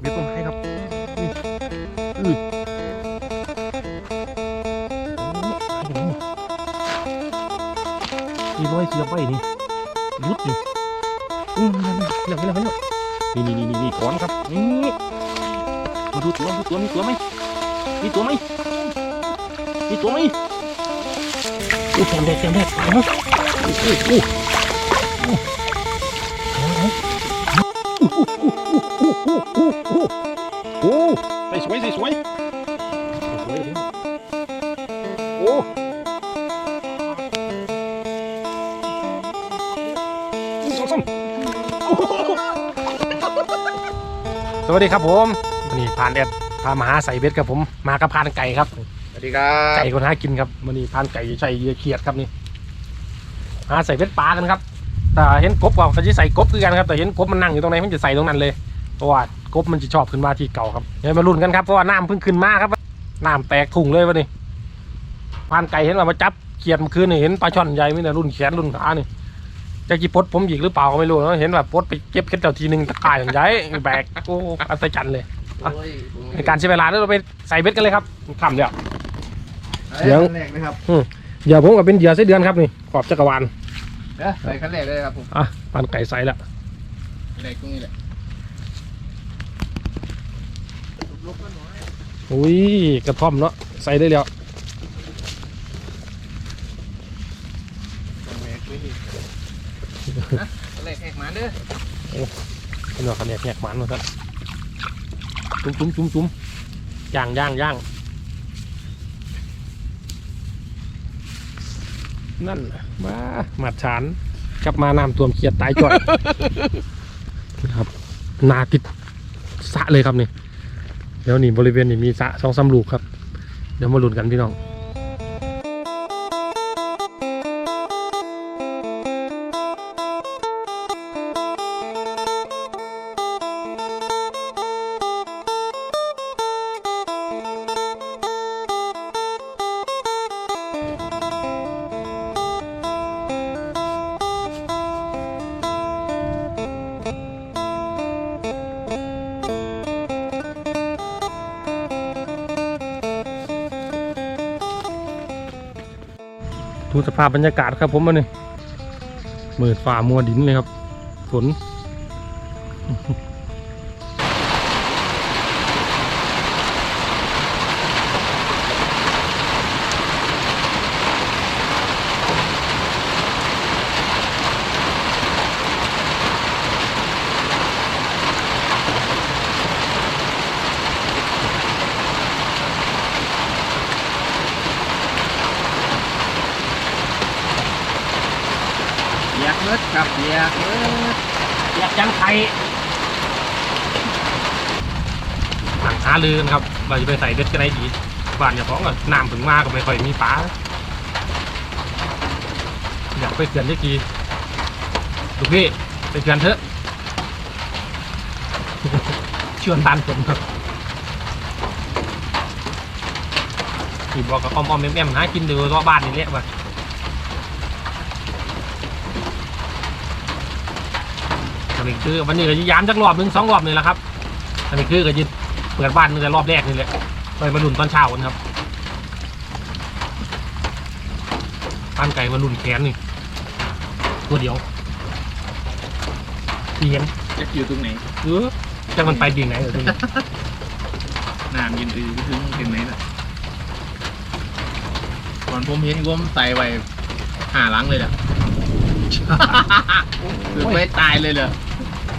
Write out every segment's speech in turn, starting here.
เบ็ดต้นไม้ครับอือนี่ร้อยเสียบไว้นี่รุดนี่อืมเรื่องนี้เรื่องนี้นี่นี่นี่นี่นี่ก้อนครับนี่มาดูตัวดูตัวมีตัวไหมมีตัวไหมมีตัวไหมอู้เต็มแดกเต็มแดกเอาอู้ ส่สวยใส่สวยใส่สวยเลยโอ้สองสามสวัสดีครับผมวันนี้ผ่านแดดพามาหาใส่เบ็ดครับผม มากับพานไก่ครับ สวัสดีครับไก่คนหากินครับวันนี้พานไก่ใส่เหยื่อเขียดครับนี่หาใส่เบ็ดปลากันครับแต่เห็นกบก็เขาจะใส่กบคือกันครับแต่เห็นกบมันนั่งอยู่ตรงไหนมันจะใส่ตรงนั้นเลยเพราะว่า กบมันจะชอบขึ้นมาที่เก่าครับเดี๋ยวมาลุ้นกันครับเพราะว่าน้ำเพิ่งขึ้นมาครับน้ำแตกถุงเลยวันนี้พานไก่เห็นว่ามาจับเขียดเมื่อคืนนี่เห็นปลาช่อนใหญ่ไม่แต่รุ่นแขนรุ่นขานี่จะกี่ปลดผมหยิกหรือเปล่าก็ไม่รู้นะเห็นแบบปลดไปเก็บแค่เจ้าทีหนึ่งตะกร้ายอย่างใหญ่แบกโอ้อัศจรรย์เลยในการใช้เวลาแล้วเราไปใส่เบ็ดกันเลยครับขำเดียวเสียงขั้นแรกนะครับเหยื่อผมกับเป็นเหยื่อไส้เดือนครับนี่ขอบจักรวาลเดี๋ยวใส่ขั้นแรกเลยครับผมอะปานไก่ใส่ละแรกตรงนี้แหละ อุ้ยกระท่อมเนาะใส่ได้แล้วขั้นแรกตรงนี้นะขั้นแรกแหกหมาเด้อเป็นว่าคะแนนแหกหมันมาครับจุ้มจุ้มจุ้มจุ้มย่างย่างย่างนั่นมาหมัดฉานกลับมาน้ำท่วมเขียดตายจ่อยนะครับนาติดสระเลยครับนี่ เดี๋ยวนี่บริเวณนี้มีสระสองสามลูกครับ เดี๋ยวมาลุ้นกันพี่น้อง ดูสภาพบรรยากาศครับผมมาเนี่ยมืดฝ่ามัวดินเลยครับฝน เบียกเมิดครับเบียกเมิด อยากจังไทยหลังหาลือนะครับ เราจะไปใส่เบ็ดกันไหนดีบ้านอย่าพ้องกับน้ำถึงมาก็ไม่ค่อยมีปลาอยากไปเขื่อนเล็กดีลูกพี่ไปเขื่อนเถอะชวนตันผมครับที่บอกกับอ้อมอ้อมแอมแอมหากินดูรอบบ้านนี่แหละว่ะ นนี้คือวันนี้ก็จะยามจักรอบหนึ่งสองรอบนี่แหละครับ อันนี้คือก็จะเปิดบ้านตั้งแต่รอบแรกนี่แหละไปมาลุ่นตอนเช้ากันครับปั้นไก่มาลุ่นแขนนี่ตัวเดียวที่เห็นจะอยู่ตรงไหนเออจะมันไปดีไหนเออน้ำยืนอือไปถึงถึงไหนล่ะก่อนผมเห็นผมใส่ไว้หาหลังเลยแหละ คือไม่ตายเลยเหรอ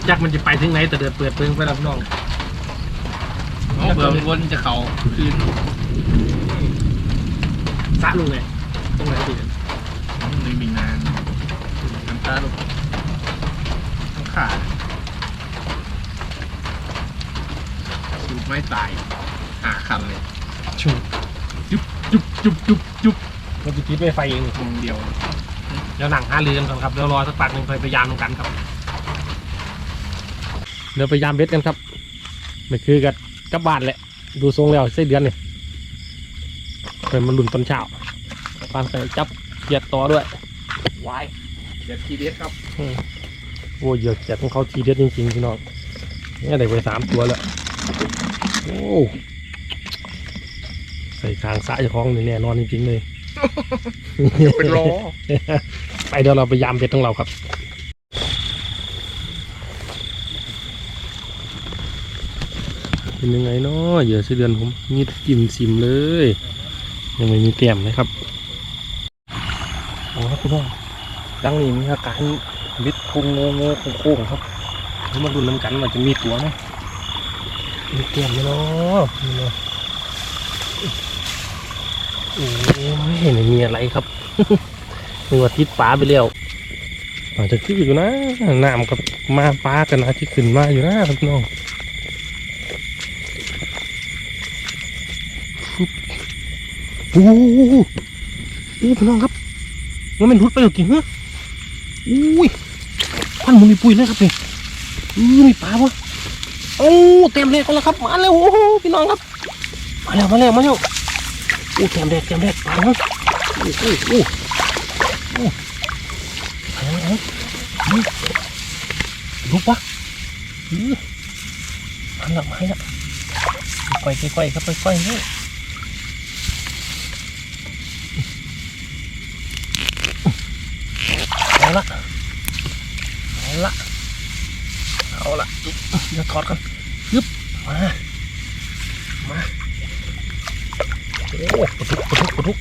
จักมันจะไปถึงไหนแต่เดือดเปิดเปิงไปรับน้องเอาเผื่อมันวนจะเข่าคืนสะลุงเลยตรงไหนดีหนึ่งบินนานน้ำตาลูกต้องขาดสูบไม่ตายหาคันเลยชูจุ๊บจุ๊บจุ๊บจุ๊บจุ๊บมันจะคิดไม่ไฟเองวงเดียว เดี๋ยวหนังหาเรือนก่อนครับเดี๋ยวรอสักปักหนึ่งไปพยายามกันครับเดี๋ยวพยายามเบ็ดกันครับไม่คือกับกลับบ้านแหละ ดูทรงแล้วไส้เดือนนี่เป็นมันหลุนตอนเช้าปานใส่จับเกียดต่อด้วยวายเด็ดทีเด็ดครับโอ้ยเหยื่อเกียดของเขาทีเด็ดจริงๆพี่น้องนี่ได้ไปสามตัวแล้วโอ้ใส่คางสะเจะคล้าของนี่แน่นอนจริงๆเลย เป็นล้อไปเดี๋ยวเราไปยามเป็ดของเราครับเป็นยังไงเนาะเหยื่อเสอเดือนผมมีจิ้มซิมเลย ยังไม่มีเตรียมเลยครับโอ้ครับพี่น้องดังนี้มีอาการบิดโค้งโงโงโค้งๆครับเรามาดูน้ำกันว่าจะมีตัวไหมมีเตรียมไหมเนาะนี่เนาะ โอ้ยไม่มีอะไรครับนึกว่าทิศฟ้าไปแล้วอาจจะขึ้นอยู่นะน้ำกับมาฟ้ากันนะที่ขึ้นมาอยู่นะครับพี่น้องโอ้โหโอ้พี่น้องครับมันเป็นรุดไปหรือกี่ฮะอุ้ยพันมุนมีปุยเลยครับนี่อือมีปลาวะโอ้เต็มเลยก็แล้วครับ มาแล้วโอ้โหพี่น้องครับ มาแล้วมาแล้วมาแล้ว อ้เต็มแดกเต็มแดกปลาเนาะโอ้โหโอ้โหเอาเอาเอาลุกปะอือมันหลับไม้ละค่อยค่อยครับค่อยๆนี่เอาละเอาละเอาละเดี๋ยวถอดกันยึบมา มา โอ้ปะทุกปะทุกปะทุก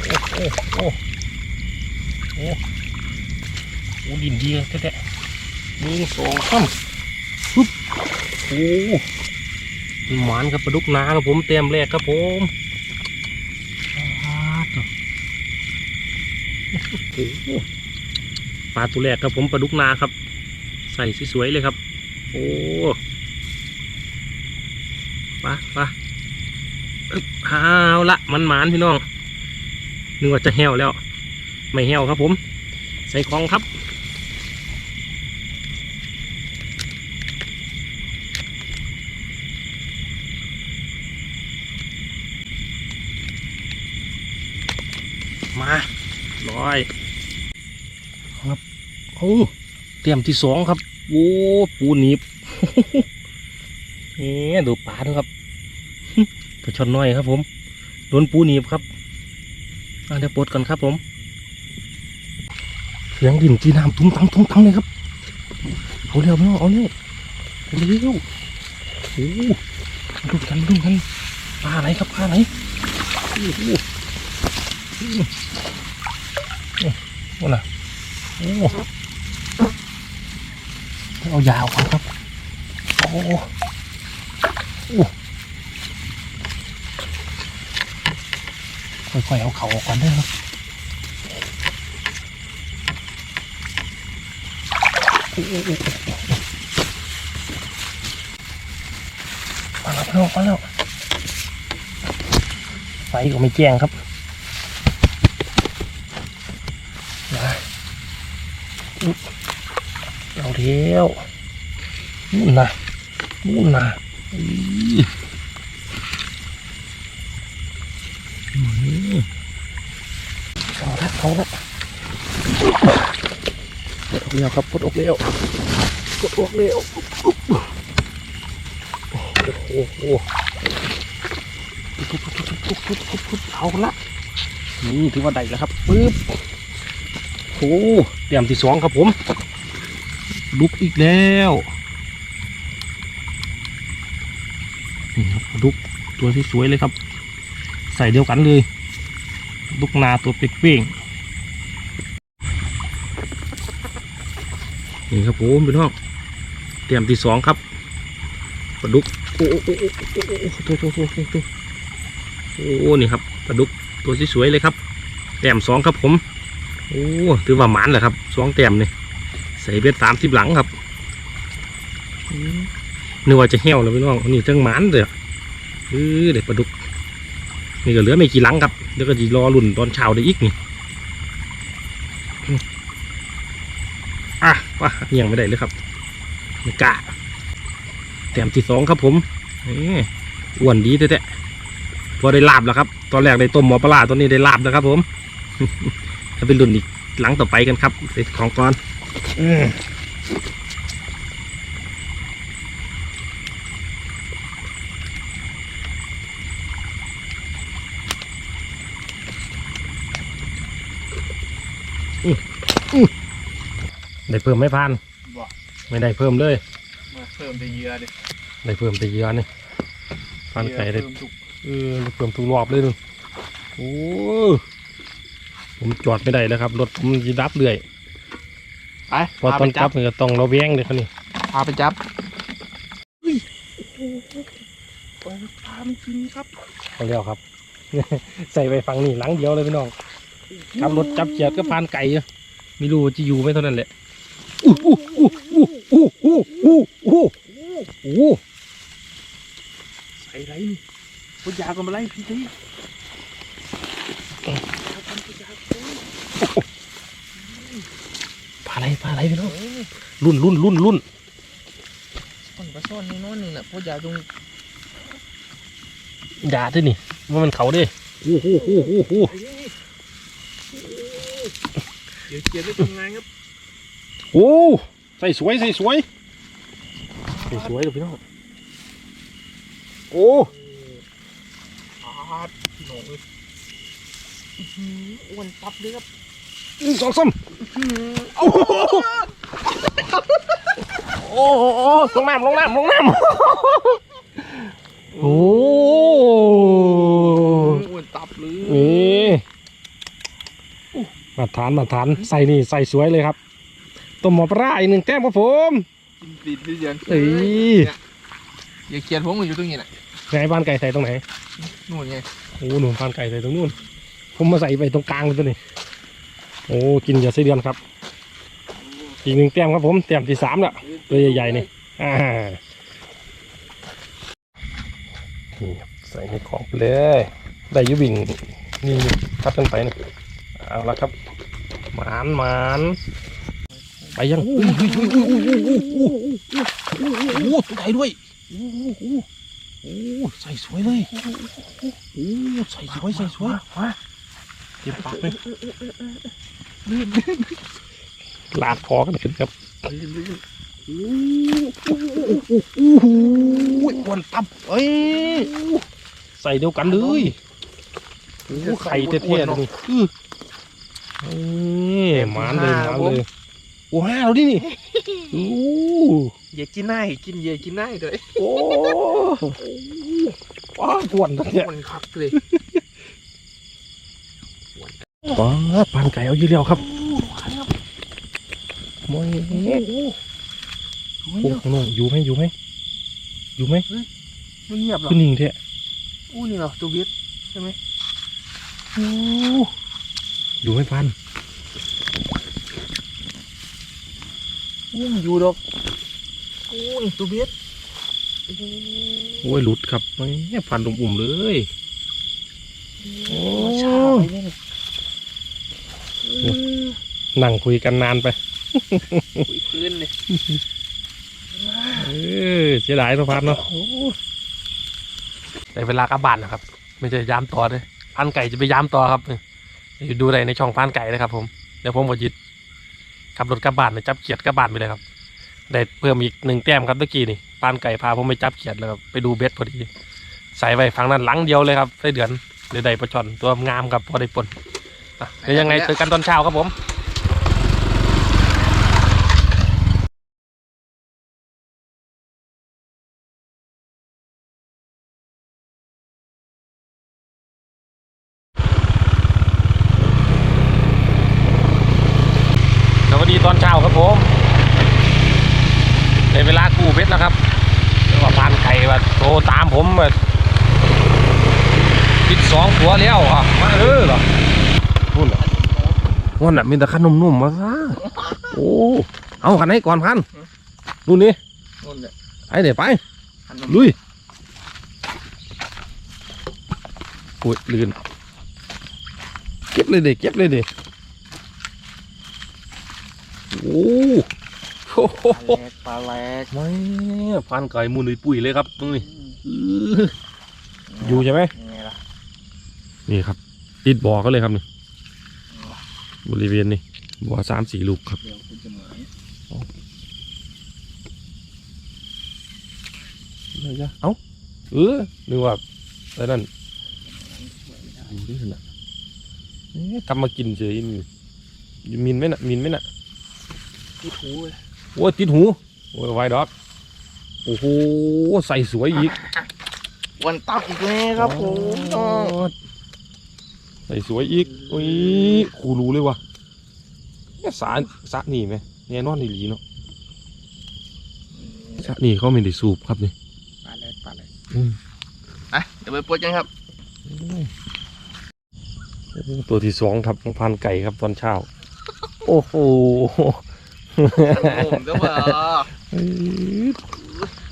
โอ้โอ้โอ้โอ้ดินดีแท้ๆหนึ่งสองสามปึ๊บโอ้หมานครับปลาดุกนาครับผมเต็มแรกครับผมอาต่อโอ้ปลาตัวแรกครับผมปลาดุกนาครับ ใส่สวยๆเลยครับ โอ้ปลาปลา เอาละมันหมานพี่น้องนึกว่าจะแห้วแล้ว ไม่แห้วครับผม ใส่ของครับมาลอยครับโอ้เตรียมที่สองครับ โอ้ ปูหนีบนี่ดูปลาดูครับ ปลาช่อนน้อยครับ ผมโดนปูหนีบครับอะเดี๋ยวปลดกันครับ ผมเสียงดินจีน้ำตุ้มตั้งตุ้มตั้งเลยครับเอาเร็วไม่เอาเอาเร็วเอเร็วโอ้ดูกันดูกันปลาไหนครับปลาไหนโอ้โหโอ้ล่ะโอ้เอายาวครับ โอ้โหโอ้ ค่อยๆเอาเขาออกก่อนเด้อครับมาแล้วพี่น้องมาแล้วไฟก็ไม่แจ้งครับมาอุ๊ยเอาเที่ยวนู่นนะนู่นนะอื้ออืม เอาละเอาละปลดออกเร็วครับปลดออกเร็วปลดออกเร็วโอ้โหเอาละนี่ถือว่าได้แล้วครับปึ๊บโอ้เตรียมที่สองครับผมลุกอีกแล้วนี่ครับลุกตัวที่สวยเลยครับ ใส่เดียวกันเลยลุกนาตัวเป้ง นี่ครับผมเป็นห้องเตรียมที่สองครับปลาดุกโอ้โอ้โอ้โอ้โอ้โอ้โอ้โอ้โอ้โอ้โอ้โอ้นี่ครับปลาดุกตัวสวยๆเลยครับแต้มสองครับผมโอ้ถือว่าหมานแหละครับสองแต้มนี่ใส่เบ็ดสามสิบหลังครับนึกว่าจะเหี่ยวแล้วพี่น้องนี่จังหมานเลยเออเด็กปลาดุกนี่ก็เหลือไม่กี่หลังครับเดี๋ยวก็จะรอรุ่นตอนเช้าได้อีกนี่ อะว่าเงียงไม่ได้เลยครับกะแถมที่สองครับผมนี่อ้วนดีแท้ๆพอได้ลาบแล้วครับ ตอนแรกได้ต้มหมอปลาตัวนี้ได้ลาบแล้วครับ ผมจะเป็นรุ่นอีกหลังต่อไปกันครับของก้อนอือือ ได้เพิ่มไม่พันบอกไม่ได้เพิ่มเลย มาเพิ่มแต่เหยื่อดิได้เพิ่มแต่เยอะนี่พันไก่ได้เพิ่มทุกเออได้เพิ่มทุกรอบเลยนึงโอ้ผมจอดไม่ได้แล้วครับรถผมจะดับเรื่อยไปเพอตอนจับมันก็ต้องระแวงเลยครับนี่พาไปจับเฮ้ยโอ้โหปลาปลามันกินครับเอาแล้วครับ ใส่ไปฟังนี่หลังเดียวเลยพี่น้องขับรถจับเกียดก็พานไก่อะไม่รู้ว่าจะอยู่ไหมเท่านั้นแหละ อู้อู้อู้อู้อู้อู้อู้อู้ใส่ไรนี่พุทยาก็มาไล่พี่ทีปลาอะไรปลาอะไรพี่น้องรุ่นรุ่นรุ่นรุ่นมันปลาซ่อนนี่นอนนี่แหละพุทยาตรงยาด้วยนี่ว่ามันเขาดิอู้หูหูหูหูเดี๋ยวเกียร์ได้ทำงานครับ โอ้ใส่สวยใส่สวยใส่สวยเลยพี่น้องโอ้อาดพี่น้องเลยอื้อหืออ้วนตับเลยครับหนึ่งสองสามอื้อหือโอ้โหโอ้โหลงน้ำลงน้ำลงน้ำโอ้อ้วนตับเลยนี่มาทานมาทานใส่นี่ใส่สวยเลยครับ ต้มหมอปลาอีกหนึ่งแต้มครับผมกินติดพี่เจียนเอ้ยอย่าเกียร์ผมมันอยู่ตรงนี้น่ะไหนบ้านไก่ใส่ตรงไหนนู่นไงโอ้หนูบ้านไก่ใส่ตรงนู้นผมมาใส่ไปตรงกลางเลยตัวนี้โอ้กินอย่าไส้เดือนครับ อีกหนึ่งแต้มครับผมแต้มที่สามแล้วตัวใหญ่ๆนี่อ่านี่ครับใส่ในของไปเลย ได้อยุบิ่งนี่พัดกันไปนี่เอาละครับหมานหมาน ไปยังอุ้ยอุ้ยอุ้ยอุ้ยอุ้ยอุ้ยอุ้ยอุ้ยโอ้ตัวใหญ่ด้วยโอ้โหโอ้โหใส่สวยเลยโอ้ใส่สวยใส่สวยเจ็บปากเลยลาดคอกันขึ้นครับโอ้โหอ้วนตับเอ้ยใส่เดียวกันเลยโอ้ไข่เท่ๆตรงนี้อื้อมานเลยหมานเลย โอ้ห้าแล้วดินี่โอ้อย่ากินได้กินอย่ากินได้เลยโอ้ว้าวอ้วนนะเนี่ยมันคักเลยว้าปานไก่เอาเยอะแล้วครับมอยโอ้ข้างนอกอยู่ไหมอยู่ไหมอยู่ไหมมันเงียบหรอขึ้นนิ่งเท่อู้นี่เหรอตัวเบียดใช่ไหมโอ้อยู่ไม่พัน อู้มันอยู่ดอกอู้นี่ตัวเบียดโอ้ยหลุดครับไม่พันอุ่มๆเลยโอ้ชาไปเนี่ยนี่นั่งคุยกันนานไปคุยพื้นเลยเออเสียดายเนาะพันเนาะได้เวลากลับบ้านนะครับ ไม่ใช่ยามต่อเลยพันไก่จะไปยามต่อครับอยู่ดูได้ในช่องพันไก่นะครับผม เดี๋ยวผมก็ยึด ขับรถกลับบ้านไปจับเขียดกลับบ้านไปเลยครับ ได้เพิ่มอีกหนึ่งแต้มครับเมื่อกี้นี่พันไก่พาผมไปจับเขียดแล้วครับไปดูเบ็ดพอดีใส่ไว้ฝั่งนั้นหลังเดียวเลยครับได้เดือนเดี๋ยวได้ปลาช่อนตัวงามครับพอได้ปนอะเดี๋ยวยังไงเจอกันตอนเช้าครับผม สวัสดีตอนเช้าครับผมใน เวลากู้เพชรแล้วครับแล้วก็พานไก่ว่าโทรตามผมว่าติดสองตัวแล้วอะมาเออเหรอนู่นเหรอวันน่ะมีแต่ขนมนุ่มๆมาซะโอ้เอาขันให้ก่อนพันนู่นนี่นู่นเนี่ยไอ้เดี๋ยวไปหันมาลุยโอ้ยลื่นเก็บเลยเด็กเก็บเลยเด็กโอ้โห ปลาแหลกไม่พันไก่มูลปุ๋ยเลยครับตรงนี้อื้ออยู่ใช่ไหมยังไงล่ะนี่ครับ ติดบ่อก็เลยครับนี่บริเวณนี้บ่อสามสี่ลูกครับเดี๋ยวคุณจะหมายเอ้าเออนึกว่าอะไรนั่นดูดิขนาดเอ๊ะทำมากินเฉยนี่มินไหมน่ะมินไหมน่ะที่ถูเลย โอ้ยติดหูโอ้ยไวดอกโอ้โหใส่สวยอีกวันตับอีกแล้วครับผมน้องโอ้ยใส่สวยอีกโอ้ยครูรู้เลยว่ะเนี่ยสาสะนี่ไหมเนี่ยนอนในหลีเนาะสะนี่เขาไม่ได้สูบครับนี่ปลาเลยปลาเลยอืมอะเดี๋ยวไปปลดกันครับตัวที่สองครับของพันไก่ครับตอนเช้า โอ้โห ผมก็บอก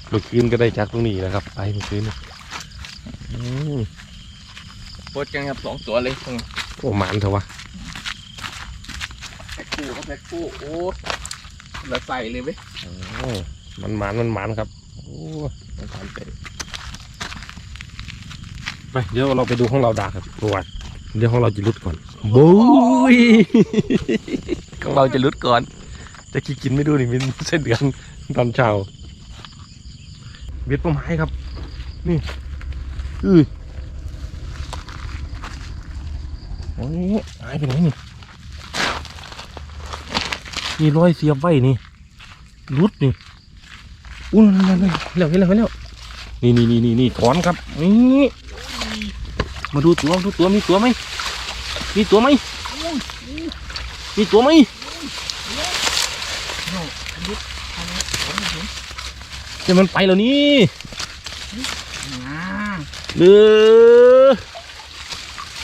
เมื่อคืนก็ได้จากตรงนี้นะครับ ไปเมื่อคืนนี่อืมปลดกันครับสองตัวเลยโอ้หมานเถอะวะแพ็คคู่ก็แพ็คคู่โอ้แล้วใส่เลยไหมโอ้มันหมานมันหมานครับโอ้มันพันไก่ไปเดี๋ยวเราไปดูของเราดาครับประวัติเดี๋ยวของเราจะรุดก่อนบุ้ยของเราจะรุดก่อน จะกินกินไม่ดูนี่มันเส้นเดือนตอนเช้าเบ็ดป้าไม้ครับ นี่อือโอ้ยหายไปไหนนี่มีรอยเสียบไว้นี่รุดนี่อุ้ยนั่นนั่นนั่นเร็วเร็วเร็วนี่นี่นี่นี่นี่ถอนครับนี่มาดูตัวดูตัวมีตัวไหมมีตัวไหมมีตัวไหม เดี๋ยวมันไปแล้วนี่เดือ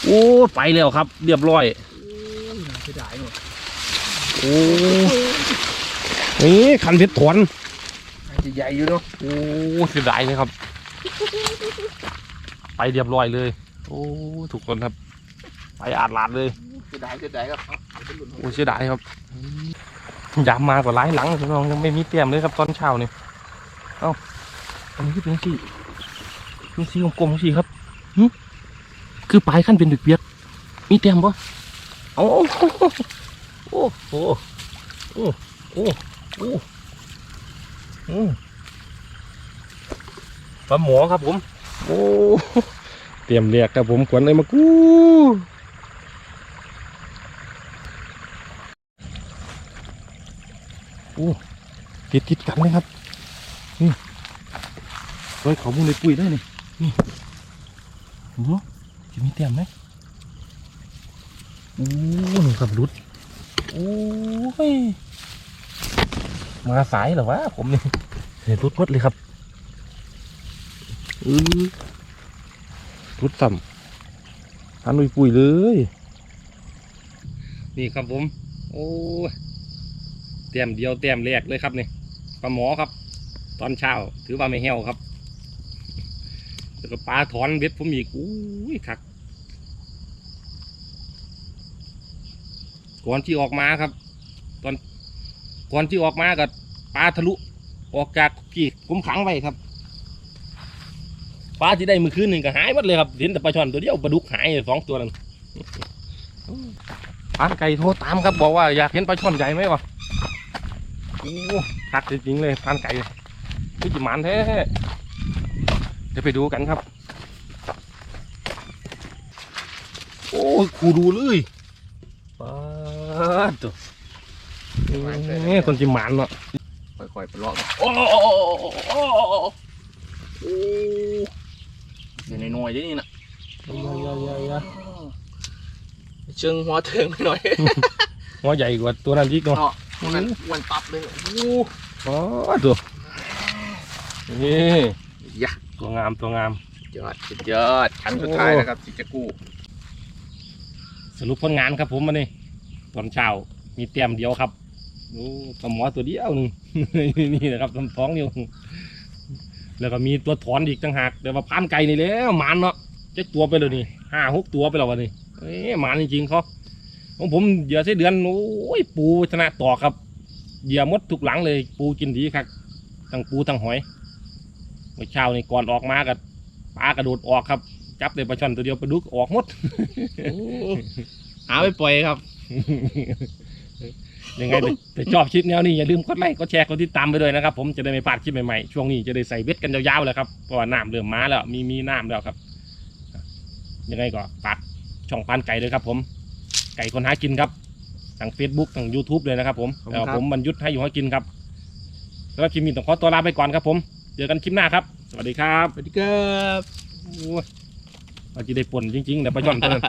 โอ้ไปแล้วครับ เรียบร้อยเสียดายหมดโอ้นี่คันเพชรถอนจะใหญ่อยู่เนาะโอ้เสียดายเลยครับ ไปเรียบร้อยเลย โอ้ถูกคนครับ ไปอาดลาดเลยเสียดายเสียดายครับเอาเอาไปหลุดโอ้เสียดายครับยามมากว่าหลายหลังพี่น้องยังไม่มีเตรียมเลยครับตอนเช้านี่ เอาอันนี้คือเป็นสีเป็นสีกลมๆสีครับหึคือปลายขั้นเป็นดึกเบียดมีเตรียมปะโอ้โหโอ้โหโอ้โหโอ้โหปลาหมอครับผม โอ้เตรียมเรียกครับผมขวัญเลยมากูโอ้ติดติดกันเลยครับ นี่โดยเขามุงในปุ๋ยได้นี่นี่โอ้จะมีเตรียมไหมโอ้หนึ่งกับรุดโอ้ยมาสายเหรอวะผมนี่เห็นรุดหมดเลยครับอือรุดต่ำทันปุ๋ยปุ๋ยเลย นี่ครับผม โอ้ยเต็มเดียวเต็มแรกเลยครับนี่ปลาหมอครับ ตอนเช้า ถือว่าไม่เหี่ยวครับแล้วก็ปลาถอนเบ็ดผมอีกอุ้ยคักก่อนที่ออกมาครับ ตอนก่อนที่ออกมากับปลาทะลุ ออกจากกี่ผมขังไว้ครับปลาที่ได้มือคืนหนึ่งก็หายหมดเลยครับเห็นแต่ปลาช่อนตัวเดียวปลาดุกหายสองตัวนั้นปลาไก่โทรตามครับบอกว่าอยากเห็นปลาช่อนใหญ่ไหมวะโอ้คักจริงๆเลยพานไก่ พี่จิมันแท้เดี๋ยวไปดูกันครับ โอ้ยคูดูเลยป้าตัวนี่คนจิมันเนาะค่อยๆไปลอกโอ้อยู่ในน้อยดินี่นะเชิงหัวเถิงไปหน่อยหัวใหญ่กว่าตัวนั้นอีกเนาะตัวนั้นวันตับเลยโอ้โหตัว นี่ยะตัวงามตัวงามยอดสุดยอดชั้นสุดท้ายนะครับสิจะกู้สรุปผลงานครับผมมานี่ตอนเช้ามีเตรียมเดียวครับโอ้ปลาหมอตัวเดียวหนึ่งนี่นะครับลำท้องเดียวแล้วก็มีตัวถอนอีกต่างหากแต่ว่าพานไก่นี่แหล้วหมานเนาะเจ็ดตัวไปเลยนี่ห้าหกตัวไปแล้ววันนี้เอ้ยหมานจริงๆเขาของผมเหยื่อไส้เดือนโอ้ยปูชนะต่อครับเหยื่อหมดทุกหลังเลยปูกินดีครับทั้งปูทั้งหอย เมื่อเช้านี่ก่อนออกมากับปลากระโดดออกครับ จับได้ปลาช่อนตัวเดียวปลาดุกออกหมดเอาไปปล่อยครับ ยังไงถ้าชอบคลิปแนวนี้อย่าลืมกดไลค์กดแชร์กดติดตามไปด้วยนะครับ ผมจะได้ไม่พลาดคลิปใหม่ๆช่วงนี้จะได้ใส่เบ็ดกันยาวๆเลยครับเพราะว่าน้ำเริ่มมาแล้ว มีมีน้ำแล้วครับยังไงก็ฝากช่องพานไก่เลยครับ ผม ไก่คนหากินครับทั้ง Facebook ทั้ง YouTube เลยนะครับผมขอบคุณเอ่อครับผมบรรยุทธ์ให้อยู่ให้กินครับสำหรับคลิปนี้ต้องขอตัวลาไปก่อนครับผม เจอกันคลิปหน้าครับ สวัสดีครับสวัสดีครับโอ้ยว่าจะได้ป่นจริงๆเดี๋ยวปลาย่อนตัวนั้น